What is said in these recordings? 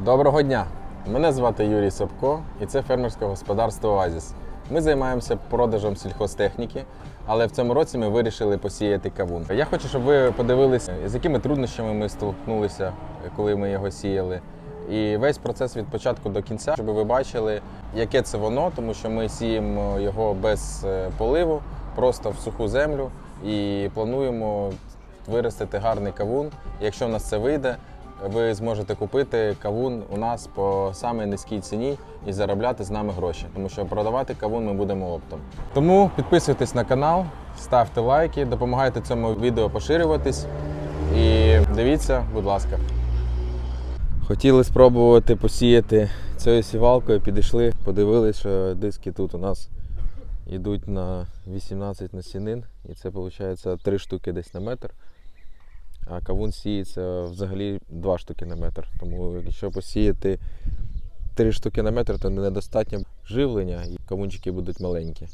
Доброго дня! Мене звати Юрій Собко і це фермерське господарство Оазіс. Ми займаємося продажем сільхозтехніки, але в цьому році ми вирішили посіяти кавун. Я хочу, щоб ви подивилися, з якими труднощами ми столкнулися, коли ми його сіяли. І весь процес від початку до кінця, щоб ви бачили, яке це воно, тому що ми сіємо його без е, поливу, просто в суху землю і плануємо виростити гарний кавун. Якщо в нас це вийде, ви зможете купити кавун у нас по самій низькій ціні і заробляти з нами гроші, тому що продавати кавун ми будемо оптом. Тому підписуйтесь на канал, ставте лайки, допомагайте цьому відео поширюватись і дивіться, будь ласка. Хотіли спробувати посіяти цією сівалкою, підійшли, подивилися, що диски тут у нас йдуть на 18 насінин, і це виходить 3 штуки десь на метр. А кавун сіється взагалі 2 штуки на метр. Тому якщо посіяти 3 штуки на метр, то недостатньо живлення і кавунчики будуть маленькі.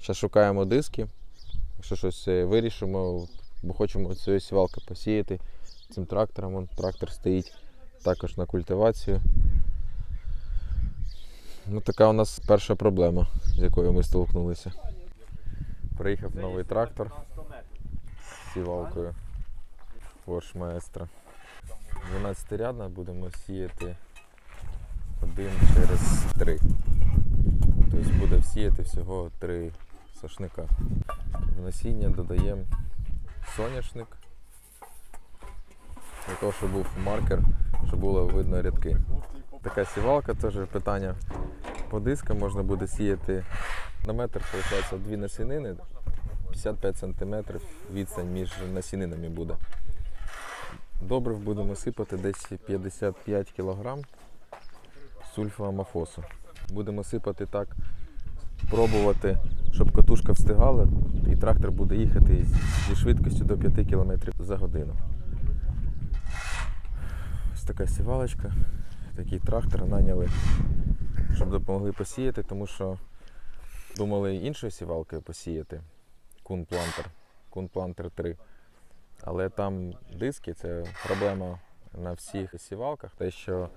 Зараз шукаємо диски. Якщо щось е, вирішимо, бо хочемо цією сівалкою посіяти цим трактором. Вон, трактор стоїть також на культивацію. Ну, така у нас перша проблема, з якою ми столкнулися. Приїхав новий трактор сівалкою Porsche Maestro. 12 рядна будемо сіяти один через три. Тобто буде всіяти всього три сошника. В насіння додаємо соняшник. Для того, щоб був маркер, щоб було видно рядки. Така сівалка теж питання. По дискам можна буде сіяти на метр, виходить, дві насінини, 55 см відстань між насінинами буде. Добрив будемо сипати десь 55 кг сульфоамофосу. Будемо сипати так, пробувати, щоб катушка встигала, і трактор буде їхати зі швидкістю до 5 км за годину. Ось така сівалочка, такий трактор наняли, щоб допомогли посіяти, тому що думали іншою сівалкою посіяти. Кун Плантер, Кун Плантер 3. Але там диски це проблема на всіх сівалках, те, що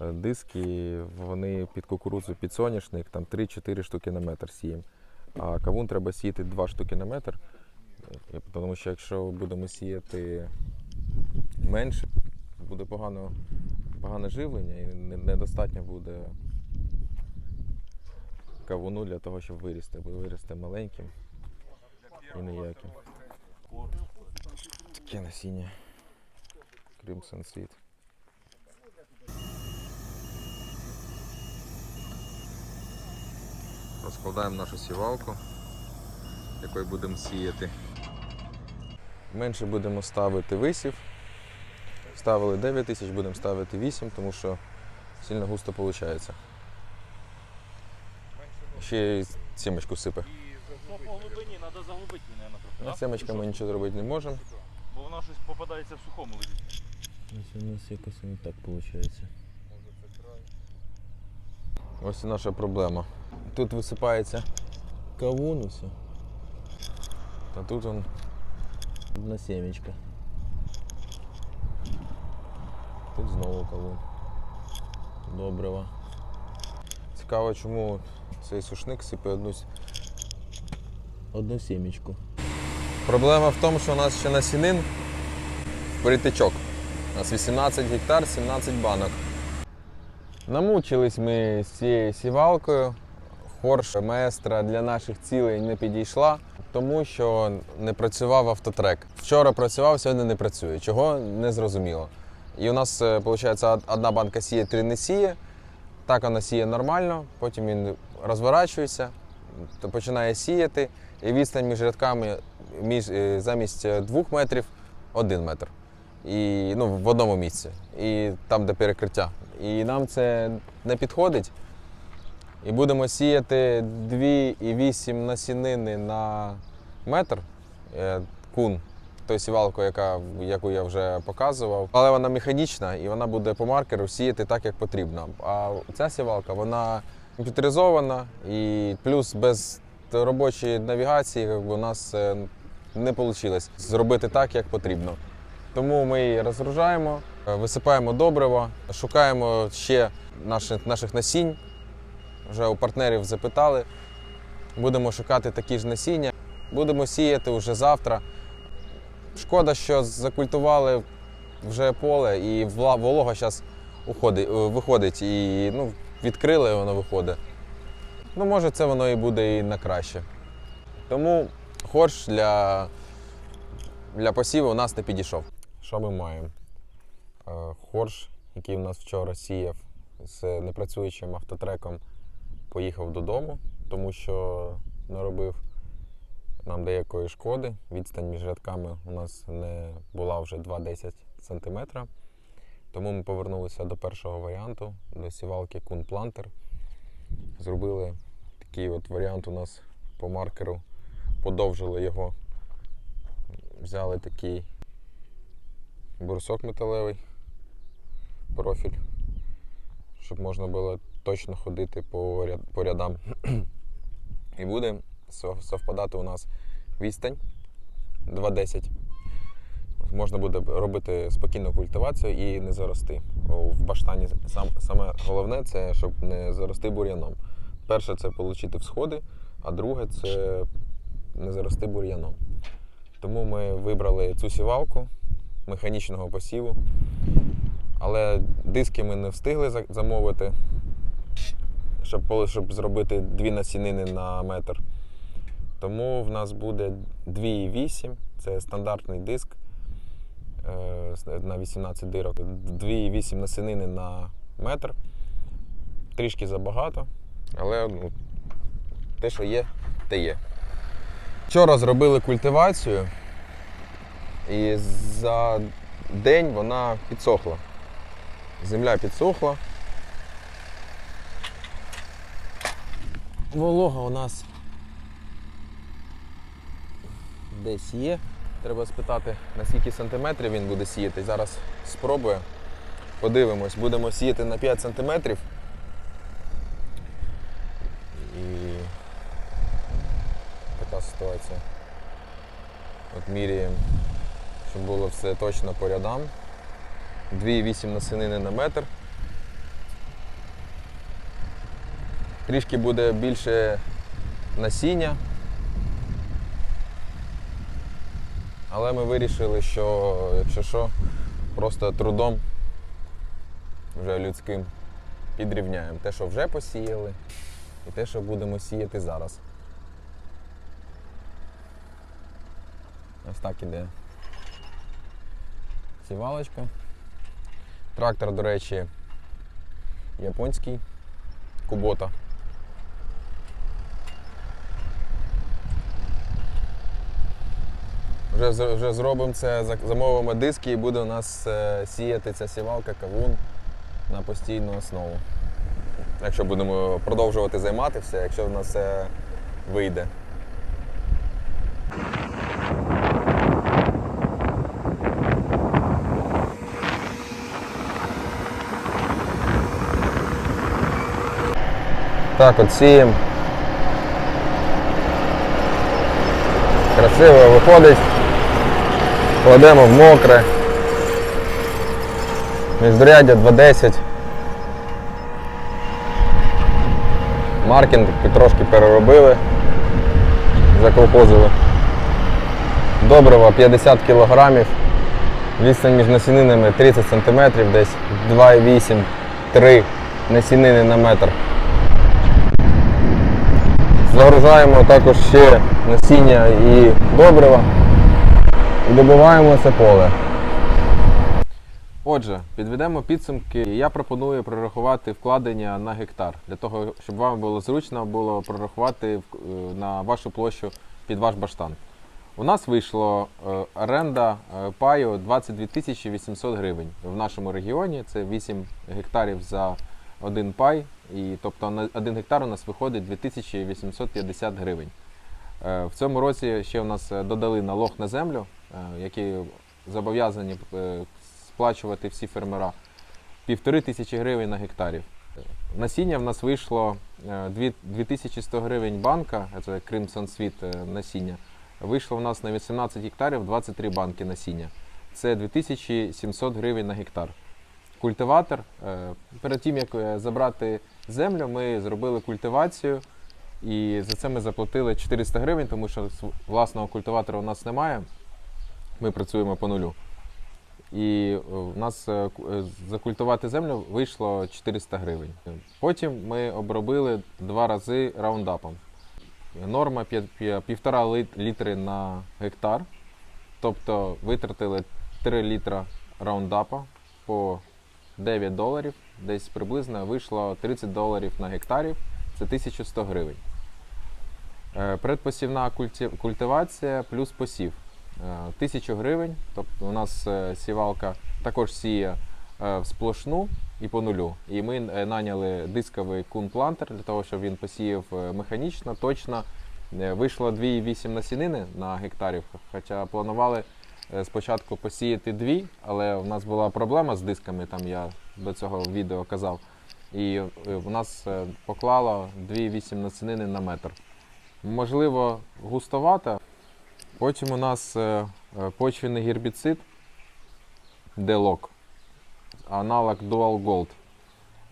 е, диски вони під кукурудзу, під соняшник, там 3-4 штуки на метр сіємо. А кавун треба сіяти 2 штуки на метр. Е, Тому що якщо будемо сіяти менше, буде погано, погане живлення і недостатньо буде кавуну для того, щоб вирісти, бо виросте маленьким і ніяким. Таке насіння. Crimson Seed. Розкладаємо нашу сівалку, якою будемо сіяти. Менше будемо ставити висів. Ставили 9 тисяч, будемо ставити 8, тому що сильно густо виходить. Ще й сімочку сипе. По глибині треба заглибити, мабуть, трохи. На да? сімочка ми нічого зробити не можемо. Бо воно щось попадається в сухому лежить. Ось у нас якось не так виходить. Ось і наша проблема. Тут висипається кавун усе. А тут он одна сімечка. Тут знову кавун. Добрива. Цікаво, чому цей сушник сипе одну, одну сімечку. Проблема в тому, що у нас ще насінин притичок. У нас 18 гектар, 17 банок. Намучились ми з цією сівалкою. Хорш маестра для наших цілей не підійшла, тому що не працював автотрек. Вчора працював, сьогодні не працює. Чого не зрозуміло. І у нас, виходить, одна банка сіє, три не сіє. Так вона сіє нормально, потім він розворачується, починає сіяти, і відстань між рядками між, е, замість е, двох метрів один метр. І, ну, в одному місці. І там, де перекриття. І нам це не підходить. І будемо сіяти 2,8 насінини на метр е, кун, той сівалку, яка, яку я вже показував. Але вона механічна і вона буде по маркеру сіяти так, як потрібно. А ця сівалка, вона комп'ютеризована і плюс без робочої навігації якби, у нас е, не вийшло зробити так, як потрібно. Тому ми її розгружаємо, Е, Висипаємо добриво, шукаємо ще наших, наших насінь. Вже у партнерів запитали. Будемо шукати такі ж насіння. Будемо сіяти вже завтра. Шкода, що закультували вже поле і волога зараз виходить. І ну, відкрили воно виходить. Ну, може, це воно і буде і на краще. Тому хорш для, для посіву у нас не підійшов. Що ми маємо? Е, Хорш, який у нас вчора сіяв з непрацюючим автотреком, поїхав додому, тому що наробив нам деякої шкоди. Відстань між рядками у нас не була вже 2-10 см. Тому ми повернулися до першого варіанту, до сівалки Кун Плантер. Зробили такий от варіант у нас по маркеру, подовжили його. Взяли такий бурсок металевий, профіль, щоб можна було точно ходити по, ряд, по рядам. І буде совпадати у нас відстань 2,10. Можна буде робити спокійну культивацію і не зарости. В баштані сам, саме головне це щоб не зарости бур'яном. Перше це отримати всходи, а друге це не зарости бур'яном. Тому ми вибрали цю сівалку механічного посіву. Але диски ми не встигли замовити, щоб, щоб зробити дві насінини на метр. Тому в нас буде 2,8, це стандартний диск на 18 дирок. 2,8 насінини на метр. Трішки забагато, але ну, те, що є, те є. Вчора зробили культивацію, і за день вона підсохла. Земля підсохла. Волога у нас десь є. Треба спитати, на скільки сантиметрів він буде сіяти. Зараз спробую. Подивимось, будемо сіяти на 5 сантиметрів. І така ситуація. От міряємо, щоб було все точно по рядам. 2,8 насінини на метр. Трішки буде більше насіння. Але ми вирішили, що якщо що, просто трудом вже людським підрівняємо те, що вже посіяли, і те, що будемо сіяти зараз. Ось так іде сівалочка. Трактор, до речі, японський Кубота. Вже, вже зробимо це, замовимо диски і буде у нас е, сіяти ця сівалка кавун на постійну основу. Якщо будемо продовжувати займатися, якщо в нас все вийде. Так, от сіємо. Красиво виходить. Кладемо в мокре. Міждуряддя 2.10. Маркінг трошки переробили. Заколхозили. Добрива 50 кг. Відстань між насінинами 30 см, десь 2,8-3 насінини на метр. Загружаємо також ще насіння і добрива і добиваємо це поле. Отже, підведемо підсумки. Я пропоную прорахувати вкладення на гектар для того, щоб вам було зручно було прорахувати е, на вашу площу під ваш баштан. У нас вийшло е, оренда е, паю 22 тисячі 800 гривень. В нашому регіоні це 8 гектарів за один пай, і тобто на один гектар у нас виходить 2850 гривень. В цьому році ще у нас додали налог на землю, е, який зобов'язані е, сплачувати всі фермера. Півтори тисячі гривень на гектарів. Насіння в нас вийшло е, 2100 гривень банка, це Sweet е, насіння. Вийшло в нас на 18 гектарів 23 банки насіння. це 2700 гривень на гектар. Культиватор. е, Перед тим, як е, забрати землю, ми зробили культивацію. І за це ми заплатили 400 гривень, тому що власного культиватора у нас немає. Ми працюємо по нулю. І е, у нас е, е, закультувати землю вийшло 400 гривень. Потім ми обробили два рази раундапом. Норма п'я- п'я- півтора лит- літри на гектар. Тобто витратили 3 літра раундапа по 9 доларів. Десь приблизно вийшло 30 доларів на гектарів. Це 1100 гривень. Предпосівна культивація плюс посів. Е, 1000 гривень. Тобто у нас е, сівалка також сіє е, в сплошну і по нулю. І ми е, наняли дисковий кун-плантер для того, щоб він посіяв е, механічно, точно. Е, Вийшло 2,8 насінини на гектарів, хоча планували е, спочатку посіяти дві, але у нас була проблема з дисками, там я до цього відео казав. І е, у нас е, поклало 2,8 насінини на метр. Можливо, густовато. Потім у нас е, е, почвенний гербіцид Делок, аналог Dual Gold.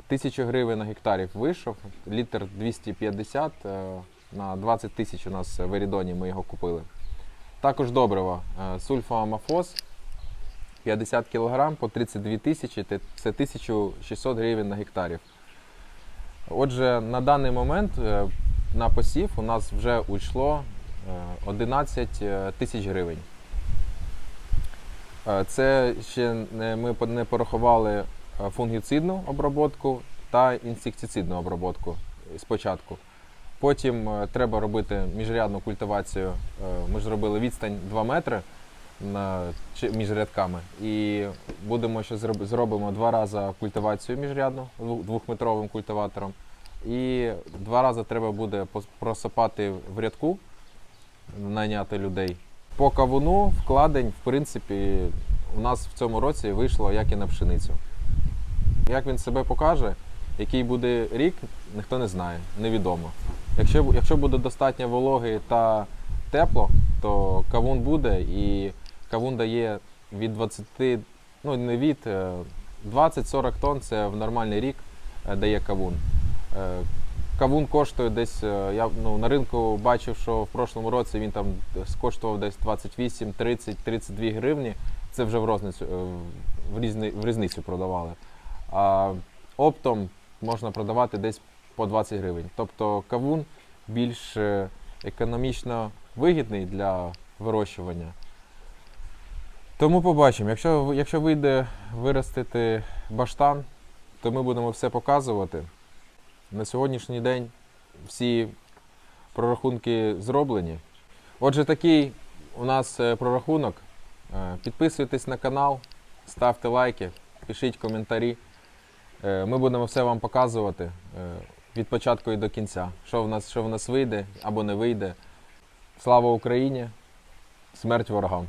1000 гривень на гектарів вийшов, літр 250 е, на 20 тисяч у нас в Ерідоні ми його купили. Також добриво, е, сульфоамофос 50 кг по 32 тисячі, це 1600 гривень на гектарів. Отже, на даний момент на посів у нас вже уйшло 11 е, тисяч гривень. Е, Це ще не, ми не порахували е, фунгіцидну обробку та інсектицидну обробку спочатку. Потім е, треба робити міжрядну культивацію. Е, Ми ж зробили відстань 2 метри на, між рядками. І будемо ще зробимо два рази культивацію міжрядну двохметровим культиватором. І два рази треба буде просипати в рядку, найняти людей. По кавуну вкладень, в принципі, у нас в цьому році вийшло, як і на пшеницю. Як він себе покаже, який буде рік, ніхто не знає, невідомо. Якщо, якщо буде достатньо вологи та тепло, то кавун буде, і кавун дає від 20, ну не від е, 20-40 тонн це в нормальний рік е, дає кавун. Кавун коштує десь, е, я ну, на ринку бачив, що в прошлому році він там скоштував десь 28, 30, 32 гривні. Це вже в розницю, е, в, різни, в різницю продавали. А оптом можна продавати десь по 20 гривень. Тобто кавун більш е, економічно вигідний для вирощування. Тому побачимо. Якщо, якщо вийде виростити баштан, то ми будемо все показувати. На сьогоднішній день всі прорахунки зроблені. Отже, такий у нас е, прорахунок. Е, Підписуйтесь на канал, ставте лайки, пишіть коментарі. Е, Ми будемо все вам показувати від початку і до кінця, що в нас, що в нас вийде або не вийде. Слава Україні! Смерть ворогам!